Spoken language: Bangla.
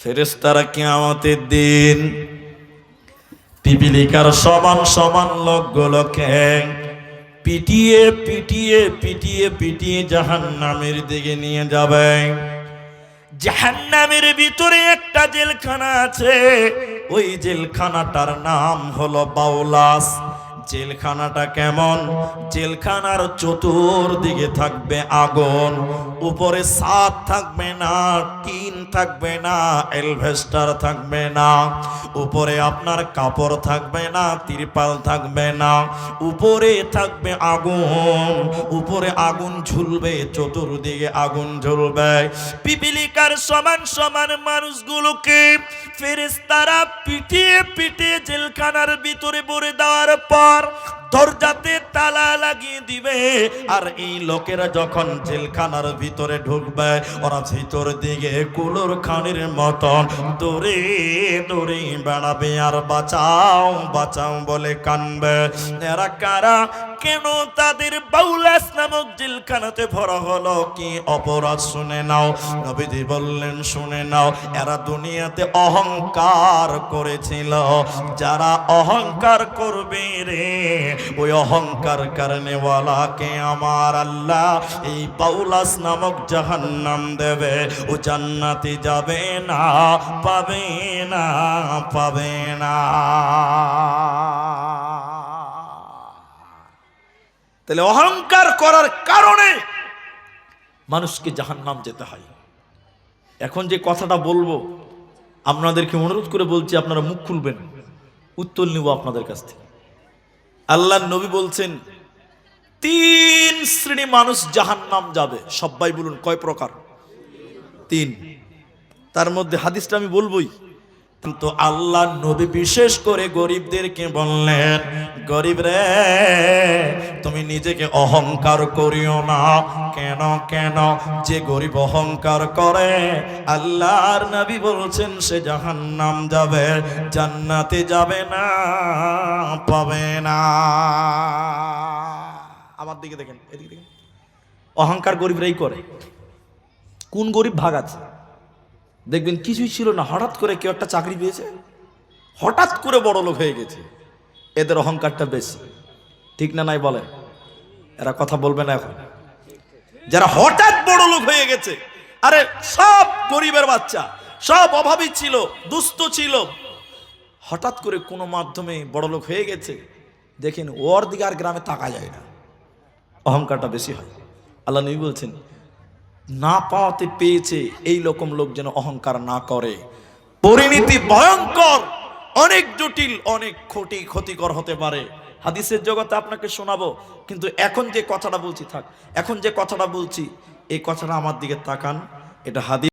ফেরেস্তারা কিয়ামতের দিন পিপিলিকার সমান সমান লোকগুলোকে পিটিয়ে পিটিয়ে পিটিয়ে পিটিয়ে জাহান নামের দিকে নিয়ে যাবে। জাহান্নামের ভিতরে একটা জেলখানা আছে। ওই জেলখানাটার নাম হলো বাউলাস। জেলখানাটা কেমন? জেলখানার চতুর্দিকে থাকবে আগুন, উপরে সাত থাকবে না, টিন থাকবে না এলভেস্টার থাকবে না, উপরে আপনার কাপড় থাকবে না, তিরপাল থাকবে না, উপরে থাকবে আগুন, উপরে আগুন ঝুলবে, চতুর্দিকে আগুন ঝুলবে। পিপিলিকার সমান সমান মানুষগুলোকে ফেরেস্তারা পিটিয়ে পিটিয়ে জেলখানার ভিতরে ভরে দেওয়ার পর দরজাতে তালা লাগিয়ে দিবে। আর এই লোকেরা যখন জেলখানার ভিতরে ঢুকবে, ওরা ভিতর দিকে কুলোর খানির মতন দৌড়ে দৌড়ে বেড়াবে আর বাঁচাও বাঁচাও বলে কানবে। এরা কারা? কেন তাদের বাউলাস নামক জেলখানাতে ভরা হলো? কি অপরাধ? শুনে নাও। নবীজি বললেন, শুনে নাও। এরা দুনিয়াতে অহংকার করেছিল। যারা অহংকার করবে রে, ওই অহংকার কারণে ওয়ালাকে আমার আল্লাহ? এই বাউলাস নামক জাহান্নাম দেবে। ও জান্নাতে যাবে না, পাবে না পাবে না। তাহলে অহংকার করার কারণে মানুষকে জাহান্নাম যেতে হয়। এখন যে কথাটা বলব, আপনাদেরকে অনুরোধ করে বলছি, আপনারা মুখ খুলবেন, উত্তর নিব আপনাদের কাছ থেকে। আল্লাহ নবী বলছেন, তিন শ্রেণি মানুষ জাহান্নাম যাবে, সবাই বলুন কয় প্রকার? তিন। তার মধ্যে হাদিসটা আমি বলবোই। কিন্তু আল্লাহ নবী বিশেষ করে গরিবদেরকে বললেন, গরিব রে তুমি নিজেকে অহংকার করিও না। কেন কেন? যে গরিব অহংকার করে, আল্লাহর নবী বলছেন সে জাহান্নাম যাবে, জান্নাতে যাবে না, পাবে না। আমার দিকে দেখেন, এদিকে দেখেন। অহংকার গরিবরাই করে। কোন গরিব ভাগ আছে? দেখবেন কিছুই ছিল না, হঠাৎ করে কেউ একটা চাকরি পেয়েছে, হঠাৎ করে বড় লোক হয়ে গেছে। এদের অহংকারটা বেশি। ঠিক না নাই বলেন? এরা কথা বলবে না এখন। যারা হঠাৎ বড় লোক হয়ে গেছে, আরে সব গরিবের বাচ্চা, সব অভাবী ছিল, দুস্থ ছিল। হঠাৎ করে কোনো মাধ্যমে বড় লোক হয়ে গেছে, দেখেন ওর দিকে আর গ্রামে তাকা যায় না। অহংকারটা বেশি হয়। আল্লাহ নবী বলছেন, না পাওয়াতে পেয়েছে এই রকম লোক যেন অহংকার না করে। পরিণতি ভয়ঙ্কর, অনেক জটিল, অনেক ক্ষতি ক্ষতিকর হতে পারে। হাদিসের জগতে আপনাকে শোনাবো, কিন্তু এখন যে কথাটা বলছি থাক, এখন যে কথাটা বলছি, এই কথাটা আমার দিকে তাকান, এটা হাদিস